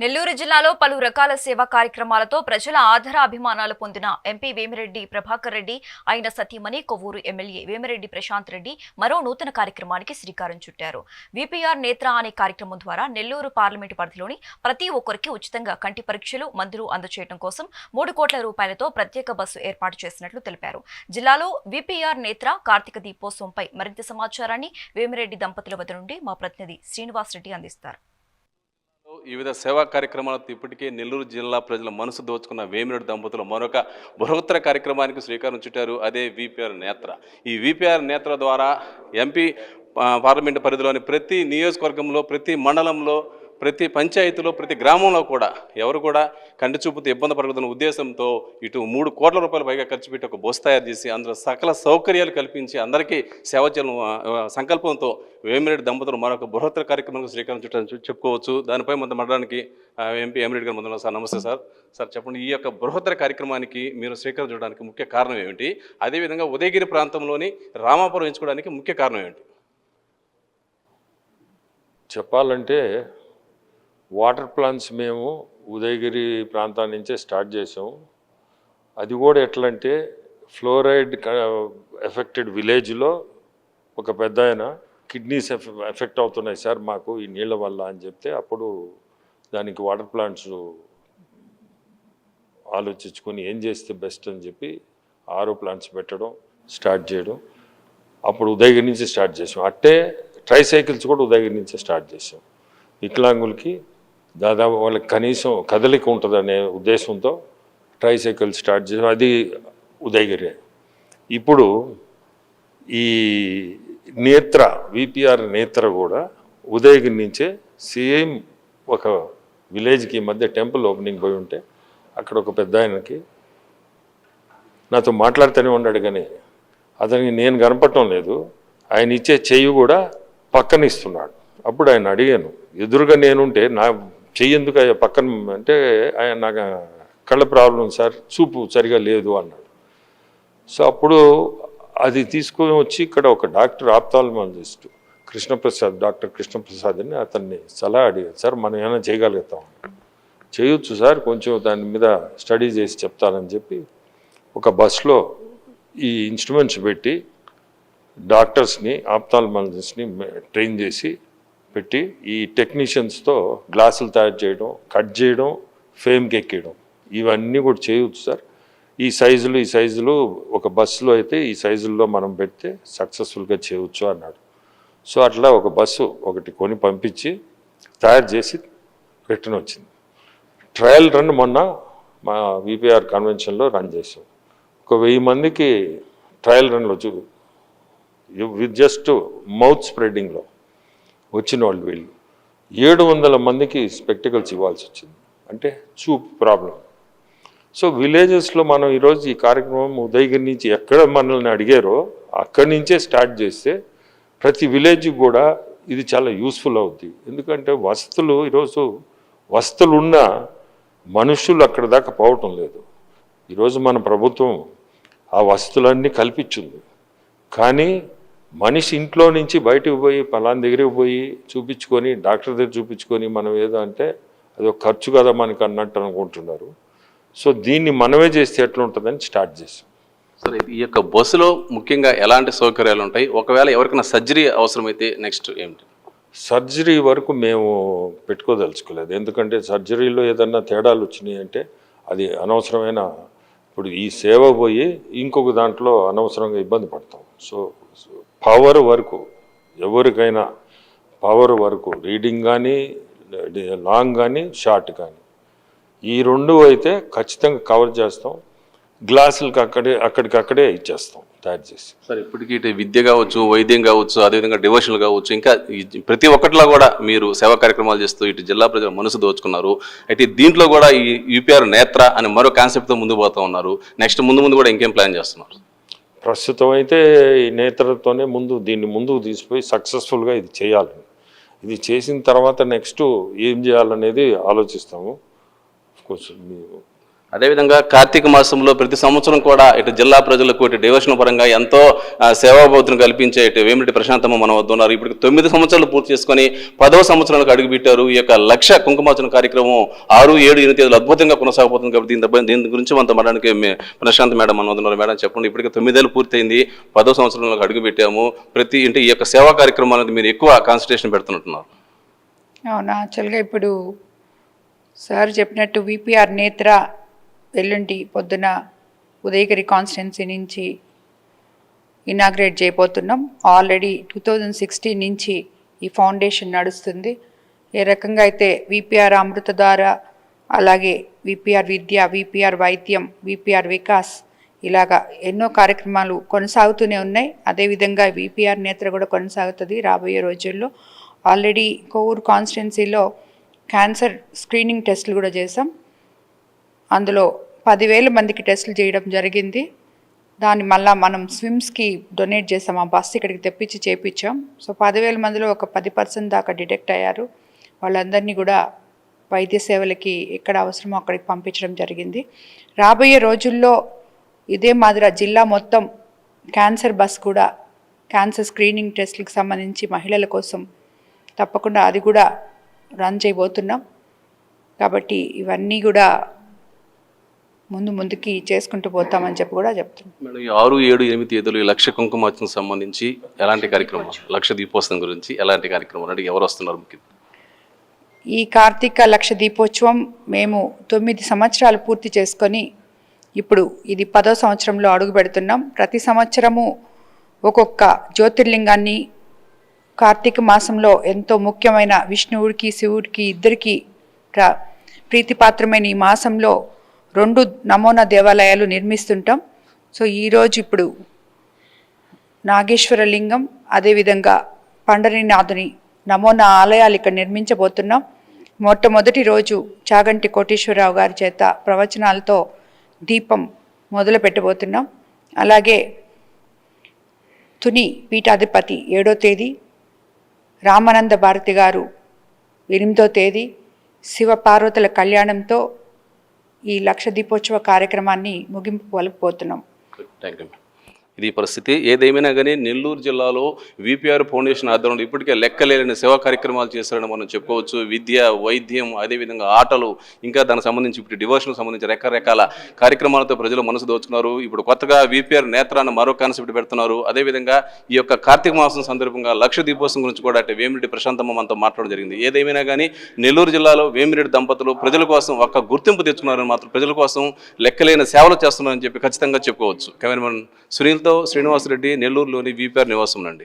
నెల్లూరు జిల్లాలో పలు రకాల సేవా కార్యక్రమాలతో ప్రజల ఆధార అభిమానాలు పొందిన ఎంపీ వేమిరెడ్డి ప్రభాకర్ రెడ్డి ఆయన సతీమణి కొవ్వూరు ఎమ్మెల్యే వేమిరెడ్డి ప్రశాంత్ రెడ్డి మరో నూతన కార్యక్రమానికి శ్రీకారం చుట్టారు. విపిఆర్ నేత్ర అనే కార్యక్రమం ద్వారా నెల్లూరు పార్లమెంటు పరిధిలోని ప్రతి ఒక్కరికి ఉచితంగా కంటి పరీక్షలు మందులు అందజేయడం కోసం మూడు కోట్ల రూపాయలతో ప్రత్యేక బస్సు ఏర్పాటు చేసినట్లు తెలిపారు. జిల్లాలో విపిఆర్ నేత్ర కార్తీక దీపోత్సవంపై మరింత సమాచారాన్ని వేమిరెడ్డి దంపతుల వద్ద నుండి మా ప్రతినిధి శ్రీనివాస్ రెడ్డి అందిస్తారు. వివిధ సేవా కార్యక్రమాలతో ఇప్పటికే నెల్లూరు జిల్లా ప్రజల మనసు దోచుకున్న వేమిరెడ్డి దంపతులు మరొక బృహత్తర కార్యక్రమానికి శ్రీకారం చుట్టారు. అదే విపిఆర్ నేత్ర. ఈ విపిఆర్ నేత్ర ద్వారా ఎంపీ పార్లమెంటు పరిధిలోని ప్రతి నియోజకవర్గంలో ప్రతి మండలంలో ప్రతి పంచాయతీలో ప్రతి గ్రామంలో కూడా ఎవరు కూడా కంటి చూపుతో ఇబ్బంది పడకూడదన్న ఉద్దేశంతో ఇటు మూడు కోట్ల రూపాయలు పైగా ఖర్చు పెట్టి ఒక బస్సు తయారు చేసి అందులో సకల సౌకర్యాలు కల్పించి అందరికీ సేవ చేయడం సంకల్పంతో వేమిరెడ్డి దంపతులు మరొక బృహత్తర కార్యక్రమానికి శ్రీకారం చుట్టాలని చెప్పుకోవచ్చు. దానిపై మన మాట్లాడడానికి ఎంపీ ఎమిరెడ్డి గారు ముందున్నారు. సార్ నమస్తే సార్. సార్ చెప్పండి ఈ యొక్క బృహత్తర కార్యక్రమానికి మీరు శ్రీకారం చూడడానికి ముఖ్య కారణం ఏమిటి? అదేవిధంగా ఉదయగిరి ప్రాంతంలోని రామాపురం ఎంచుకోవడానికి ముఖ్య కారణం ఏమిటి? చెప్పాలంటే వాటర్ ప్లాంట్స్ మేము ఉదయగిరి ప్రాంతం నుంచే స్టార్ట్ చేసాము అది కూడా ఎట్లంటే ఫ్లోరైడ్ ఎఫెక్టెడ్ విలేజ్లో ఒక పెద్ద ఆయన కిడ్నీస్ ఎఫెక్ట్ అవుతున్నాయి సార్ మాకు ఈ నీళ్ళ వల్ల అని చెప్తే అప్పుడు దానికి వాటర్ ప్లాంట్స్ ఆలోచించుకొని ఏం చేస్తే బెస్ట్ అని చెప్పి ఆరో ప్లాంట్స్ పెట్టడం స్టార్ట్ చేయడం. అప్పుడు ఉదయగిరి నుంచి స్టార్ట్ చేసాం అట్టే ట్రై సైకిల్స్ కూడా ఉదయగిరి నుంచే స్టార్ట్ చేసాం వికలాంగులకి దాదాపు వాళ్ళకి కనీసం కదలిక ఉంటుందనే ఉద్దేశంతో ట్రై సైకిల్ స్టార్ట్ చేసాం అది ఉదయగిరి. ఇప్పుడు ఈ నేత్ర విపిఆర్ నేత్ర కూడా ఉదయగిరి నుంచే సేమ్ ఒక విలేజ్కి ఈ మధ్య టెంపుల్ ఓపెనింగ్ పోయి ఉంటే అక్కడ ఒక పెద్ద ఆయనకి నాతో మాట్లాడుతూనే ఉన్నాడు కానీ అతనికి నేను కనపడటం లేదు. ఆయన ఇచ్చే చెయ్యి కూడా పక్కన ఇస్తున్నాడు. అప్పుడు ఆయన అడిగాను ఎదురుగా నేనుంటే నా చెయ్యేందుకు ఆయన పక్కన అంటే ఆయన నాకు కళ్ళ ప్రాబ్లం సార్ చూపు సరిగా లేదు అన్నాడు. సో అప్పుడు అది తీసుకొని వచ్చి ఇక్కడ ఒక doctor ophthalmologist Krishnaprasad doctor Krishnaprasad అని అతన్ని సలహా అడిగారు సార్ మనం ఏమైనా చేయగలుగుతాం చేయొచ్చు సార్ కొంచెం దాని మీద స్టడీ చేసి చెప్తానని చెప్పి ఒక బస్లో ఈ ఇన్స్ట్రుమెంట్స్ పెట్టి డాక్టర్స్ని ఆప్తాలమాలజిస్ట్ని ట్రైన్ చేసి పెట్టి ఈ టెక్నీషియన్స్తో గ్లాసులు తయారు చేయడం కట్ చేయడం ఫేమ్కి ఎక్కేయడం. ఇవన్నీ కూడా చేయవచ్చు సార్. ఈ సైజులు ఈ సైజులు ఒక బస్సులో అయితే ఈ సైజుల్లో మనం పెడితే సక్సెస్ఫుల్గా చేయవచ్చు అన్నాడు. సో అట్లా ఒక బస్సు ఒకటి కొని పంపించి తయారు చేసి రిటర్న్ వచ్చింది. ట్రయల్ రన్ మొన్న మా విపిఆర్ కన్వెన్షన్లో రన్ చేసాం. ఒక వెయ్యి మందికి ట్రయల్ రన్లో చూ విత్ జస్ట్ మౌత్ స్ప్రెడ్డింగ్లో. వచ్చిన వాళ్ళు. వీళ్ళు ఏడు వందల మందికి స్పెక్టికల్స్ ఇవ్వాల్సి వచ్చింది. అంటే చూపు ప్రాబ్లం సో విలేజెస్లో మనం ఈరోజు ఈ కార్యక్రమం ఉదయగిరి నుంచి ఎక్కడ మనల్ని అడిగారో అక్కడి నుంచే స్టార్ట్ చేస్తే ప్రతి విలేజ్కి కూడా ఇది చాలా యూస్ఫుల్ అవుద్ది. ఎందుకంటే వసతులు ఈరోజు వసతులు ఉన్న మనుషులు అక్కడ దాకా పోవటం లేదు. ఈరోజు మన ప్రభుత్వం ఆ వసతులన్నీ కల్పించింది. కానీ మనిషి ఇంట్లో నుంచి బయటకు పోయి పలానా దగ్గరికి పోయి చూపించుకొని డాక్టర్ దగ్గర చూపించుకొని మనం ఏదో అంటే అది ఒక ఖర్చు కదా మనకి అన్నట్టు అనుకుంటున్నారు. సో దీన్ని మనమే చేస్తే ఎట్లా ఉంటుందని స్టార్ట్ చేసాం. సరే ఈ యొక్క బస్సులో ముఖ్యంగా ఎలాంటి సౌకర్యాలు ఉంటాయి? ఒకవేళ ఎవరికైనా సర్జరీ అవసరమైతే నెక్స్ట్ ఏమిటి? సర్జరీ వరకు మేము పెట్టుకోదలుచుకోలేదు. ఎందుకంటే సర్జరీలో ఏదన్నా తేడాలు వచ్చినాయి అంటే అది అనవసరమైన ఇప్పుడు ఈ సేవ పోయి ఇంకొక దాంట్లో అనవసరంగా ఇబ్బంది పడతాం. సో పవర్ వరకు ఎవరికైనా పవర్ వరకు రీడింగ్ కానీ లాంగ్ కానీ షార్ట్ కానీ ఈ రెండు అయితే ఖచ్చితంగా కవర్ చేస్తాం. గ్లాసులకి అక్కడే అక్కడికక్కడే ఇచ్చేస్తాం తయారు చేసి. సరే ఇప్పటికీ ఇటు విద్య కావచ్చు వైద్యం కావచ్చు అదేవిధంగా డివోషనల్ కావచ్చు ఇంకా ప్రతి ఒక్కటిలో కూడా మీరు సేవా కార్యక్రమాలు చేస్తూ ఇటు జిల్లా ప్రజల మనసు దోచుకున్నారు. అయితే దీంట్లో కూడా ఈ యూపీఆర్ నేత్ర అనే మరో కాన్సెప్ట్తో ముందు పోతా ఉన్నారు. నెక్స్ట్ ముందు ముందు కూడా ఇంకేం ప్లాన్ చేస్తున్నారు? ప్రస్తుతం అయితే ఈ నేతలతోనే ముందు దీన్ని ముందుకు తీసుకుపోయి సక్సెస్ఫుల్గా ఇది చేయాలి. ఇది చేసిన తర్వాత నెక్స్ట్ ఏం చేయాలనేది ఆలోచిస్తాము. కొంచెం అదేవిధంగా కార్తీక మాసంలో ప్రతి సంవత్సరం కూడా ఇటు జిల్లా ప్రజలకు ఇటు డివోషన్ పరంగా ఎంతో ఆ, కల్పించే ఇటు వేమిరెడ్డి ప్రశాంతమ్మ మన వద్ద ఉన్నారు ఇప్పుడు తొమ్మిది సంవత్సరాలు పూర్తి చేసుకొని పదవ సంవత్సరాలకు అడుగుపెట్టారు. ఈ యొక్క లక్ష కుంకుమార్చన కార్యక్రమం ఆరు ఏడు ఎనిమిది తేదీలు అద్భుతంగా కొనసాగబోతుంది కాబట్టి దీని దీని గురించి మనతో మాట్లాడానికి ప్రశాంత్ మేడం మన వద్ద ఉన్నారు మేడం చెప్పండి ఇప్పటికే తొమ్మిదేళ్ళు పూర్తయింది. పదో సంవత్సరంలో అడుగుపెట్టాము. ప్రతి ఇంటి ఈ యొక్క సేవా కార్యక్రమం అనేది మీరు ఎక్కువ కాన్సన్ట్రేషన్ పెడుతున్నట్టున్నారు. అవునా? యాక్చువల్గా ఇప్పుడు సార్ చెప్పినట్టు విపిఆర్ నేత్ర ఎల్లుండి పొద్దున ఉదయగిరి కాన్స్టిట్యున్సీ నుంచి ఇనాగ్రేట్ చేయబోతున్నాం. ఆల్రెడీ టూ థౌజండ్ సిక్స్టీన్ నుంచి ఈ ఫౌండేషన్ నడుస్తుంది. ఏ రకంగా అయితే విపిఆర్ అమృతధార అలాగే VPR Vidya VPR Vaidyam VPR Vikas ఇలాగా ఎన్నో కార్యక్రమాలు కొనసాగుతూనే ఉన్నాయి. అదేవిధంగా విపిఆర్ నేత్ర కూడా కొనసాగుతుంది రాబోయే రోజుల్లో. ఆల్రెడీ కోవూరు కాన్స్టిట్యున్సీలో క్యాన్సర్ స్క్రీనింగ్ టెస్టులు కూడా చేసాం అందులో పదివేల మందికి టెస్టులు చేయడం జరిగింది. దాన్ని మళ్ళీ మనం స్విమ్స్కి డొనేట్ చేసాం. ఆ బస్సు ఇక్కడికి తెప్పించి చేపించాం. సో పదివేల మందిలో ఒక పది పర్సెంట్ దాకా డిటెక్ట్ అయ్యారు. వాళ్ళందరినీ కూడా వైద్య సేవలకి ఎక్కడ అవసరమో అక్కడికి పంపించడం జరిగింది. రాబోయే రోజుల్లో ఇదే మాదిరి జిల్లా మొత్తం క్యాన్సర్ బస్ కూడా క్యాన్సర్ స్క్రీనింగ్ టెస్ట్లకు సంబంధించి మహిళల కోసం తప్పకుండా అది కూడా రన్ చేయబోతున్నాం. కాబట్టి ఇవన్నీ కూడా ముందు ముందుకి చేసుకుంటూ పోతామని చెప్పి కూడా చెప్తున్నాం. ఆరు ఏడు ఎనిమిది తేదీలు ఈ లక్ష కుంకుమార్చనకు సంబంధించి ఎలాంటి కార్యక్రమం? లక్ష దీపోత్సవం గురించి ఎలాంటి కార్యక్రమం? అంటే ఎవరు వస్తున్నారు ముఖ్యం ఈ కార్తీక లక్ష దీపోత్సవం మేము తొమ్మిది సంవత్సరాలు పూర్తి చేసుకొని ఇప్పుడు ఇది పదో సంవత్సరంలో అడుగు పెడుతున్నాం. ప్రతి సంవత్సరము ఒక్కొక్క జ్యోతిర్లింగాన్ని కార్తీక మాసంలో ఎంతో ముఖ్యమైన విష్ణువుడికి శివుడికి ఇద్దరికి ప్ర- ప్రీతిపాత్రమైన ఈ మాసంలో రెండు నమూనా దేవాలయాలు నిర్మిస్తుంటాం. సో ఈరోజు ఇప్పుడు నాగేశ్వర లింగం అదేవిధంగా పండరీనాథుని నమూనా ఆలయాలు ఇక్కడ నిర్మించబోతున్నాం. మొట్టమొదటి రోజు చాగంటి కోటేశ్వరరావు గారి చేత ప్రవచనాలతో దీపం మొదలు పెట్టబోతున్నాం అలాగే తుని పీఠాధిపతి ఏడో తేదీ రామానంద భారతి గారు ఎనిమిదో తేదీ శివ పార్వతుల కళ్యాణంతో ఈ లక్ష దీపోత్సవ కార్యక్రమాన్ని ముగింపు పలుకుపోతున్నాం థ్యాంక్ యూ ఇది పరిస్థితి. ఏదేమైనా కానీ నెల్లూరు జిల్లాలో విపిఆర్ ఫౌండేషన్ ఆధ్వర్యంలో ఇప్పటికే లెక్కలేని సేవా కార్యక్రమాలు చేశారని మనం చెప్పుకోవచ్చు. విద్య వైద్యం అదేవిధంగా ఆటలు ఇంకా దానికి సంబంధించి ఇప్పుడు డివోషన్కి సంబంధించి రకరకాల కార్యక్రమాలతో ప్రజలు మనసు దోచుకున్నారు. ఇప్పుడు కొత్తగా విపిఆర్ నేత్రాన్ని మరో కాన్సెప్ట్ పెడుతున్నారు. అదేవిధంగా ఈ యొక్క కార్తీక మాసం సందర్భంగా లక్ష దీపోత్సవం గురించి కూడా అంటే వేమిరెడ్డి ప్రశాంతమ్మ మనతో మాట్లాడడం జరిగింది. ఏదేమైనా కానీ నెల్లూరు జిల్లాలో వేమిరెడ్డి దంపతులు ప్రజల కోసం ఒక గుర్తింపు తెచ్చుకున్నారని మాత్రం ప్రజల కోసం లెక్కలేని సేవలు చేస్తున్నారని చెప్పి ఖచ్చితంగా చెప్పుకోవచ్చు. కెమెరామన్ సునీల్తో శ్రీనివాసరెడ్డి నెల్లూరులోని విపిఆర్ నివాసం అండి